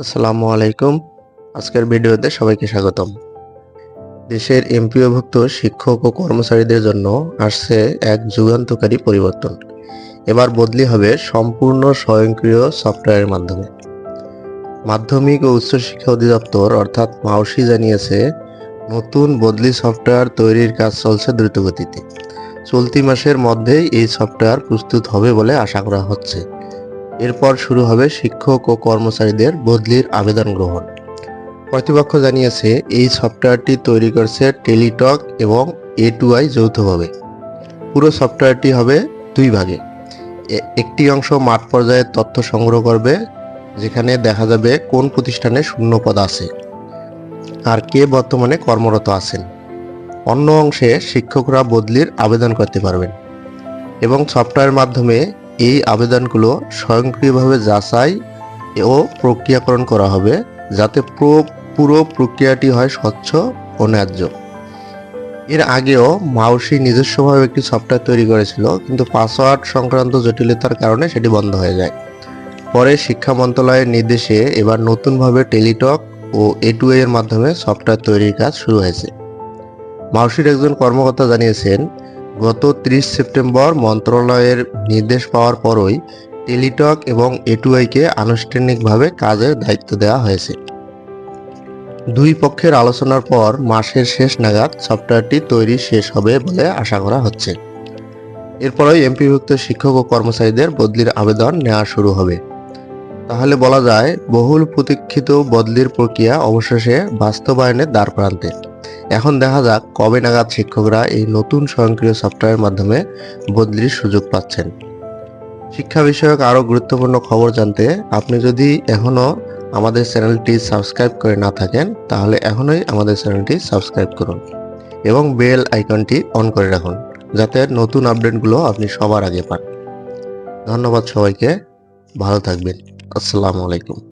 আসসালামু আলাইকুম। আজকের ভিডিওতে সবাইকে স্বাগতম। দেশের এমপিওভুক্ত শিক্ষক ও কর্মচারীদের জন্য আসছে এক যুগান্তকারী পরিবর্তন। এবার বদলি হবে সম্পূর্ণ স্বয়ংক্রিয় সফটওয়্যারের মাধ্যমে। মাধ্যমিক ও উচ্চশিক্ষা অধিদপ্তর অর্থাৎ মাওসি জানিয়েছে, নতুন বদলি সফটওয়্যার তৈরির কাজ চলছে দ্রুতগতিতে। চলতি মাসের মধ্যেই এই সফটওয়্যার প্রস্তুত হবে বলে আশা করা হচ্ছে। এরপর শুরু হবে শিক্ষক ও কর্মচারীদের বদলির আবেদন গ্রহণ। কর্তৃপক্ষ জানিয়েছে, এই সফটওয়্যারটি তৈরি করছে টেলিটক এবং এ টু আই যৌথভাবে। পুরো সফটওয়্যারটি হবে দুই ভাগে। একটি অংশ মাঠ পর্যায়ে তথ্য সংগ্রহ করবে, যেখানে দেখা যাবে কোন প্রতিষ্ঠানে শূন্য পদ আছে আর কে বর্তমানে কর্মরত আছেন। অন্য অংশে শিক্ষকরা বদলির আবেদন করতে পারবেন এবং সফটওয়্যারের মাধ্যমে এই আবেদনগুলো স্বয়ংক্রিয়ভাবে যাচাই ও প্রক্রিয়াকরণ করা হবে যাতে প্র- পুরো প্রক্রিয়াটি হয় স্বচ্ছ ও ন্যায্য। এর আগেও মাউসি নিজস্বভাবে একটি সফটওয়্যার তৈরি করেছিল, কিন্তু পাসওয়ার্ড সংক্রান্ত জটিলতার কারণে সেটি বন্ধ হয়ে যায়। পরে শিক্ষা মন্ত্রণালয়ের নির্দেশে এবার নতুনভাবে টেলিটক ও এ টু এর মাধ্যমে সফটওয়্যার তৈরির কাজ শুরু হয়েছে। মাউসির একজন কর্মকর্তা জানিয়েছেন গত ৩০ সেপ্টেম্বর মন্ত্রণালয়ের নির্দেশ পাওয়ার পরই টেলিটক এবং এটুআইকে আনুষ্ঠানিকভাবে কাজের দায়িত্ব দেওয়া হয়েছে। দুই পক্ষের আলোচনার পর মাসের শেষ নাগাদ সফটওয়্যারটি তৈরি শেষ হবে বলে আশা করা হচ্ছে। এরপরই এমপিভুক্ত শিক্ষক ও কর্মচারীদের বদলির আবেদন নেওয়া শুরু হবে। তাহলে বলা যায়, বহুল প্রতীক্ষিত বদলির প্রক্রিয়া অবশেষে বাস্তবায়নের দ্বার প্রান্তে এখন দেখা যাক কবে নাগাদ শিক্ষকরা এই নতুন স্বয়ংক্রিয় সফটওয়্যারের মাধ্যমে বদলির সুযোগ পাচ্ছেন। শিক্ষা বিষয়ক আরও গুরুত্বপূর্ণ খবর জানতে আপনি যদি এখনও আমাদের চ্যানেলটি সাবস্ক্রাইব করে না থাকেন, তাহলে এখনই আমাদের চ্যানেলটি সাবস্ক্রাইব করুন এবং বেল আইকনটি অন করে রাখুন যাতে নতুন আপডেটগুলো আপনি সবার আগে পান। ধন্যবাদ সবাইকে, ভালো থাকবেন। আসসালামু আলাইকুম।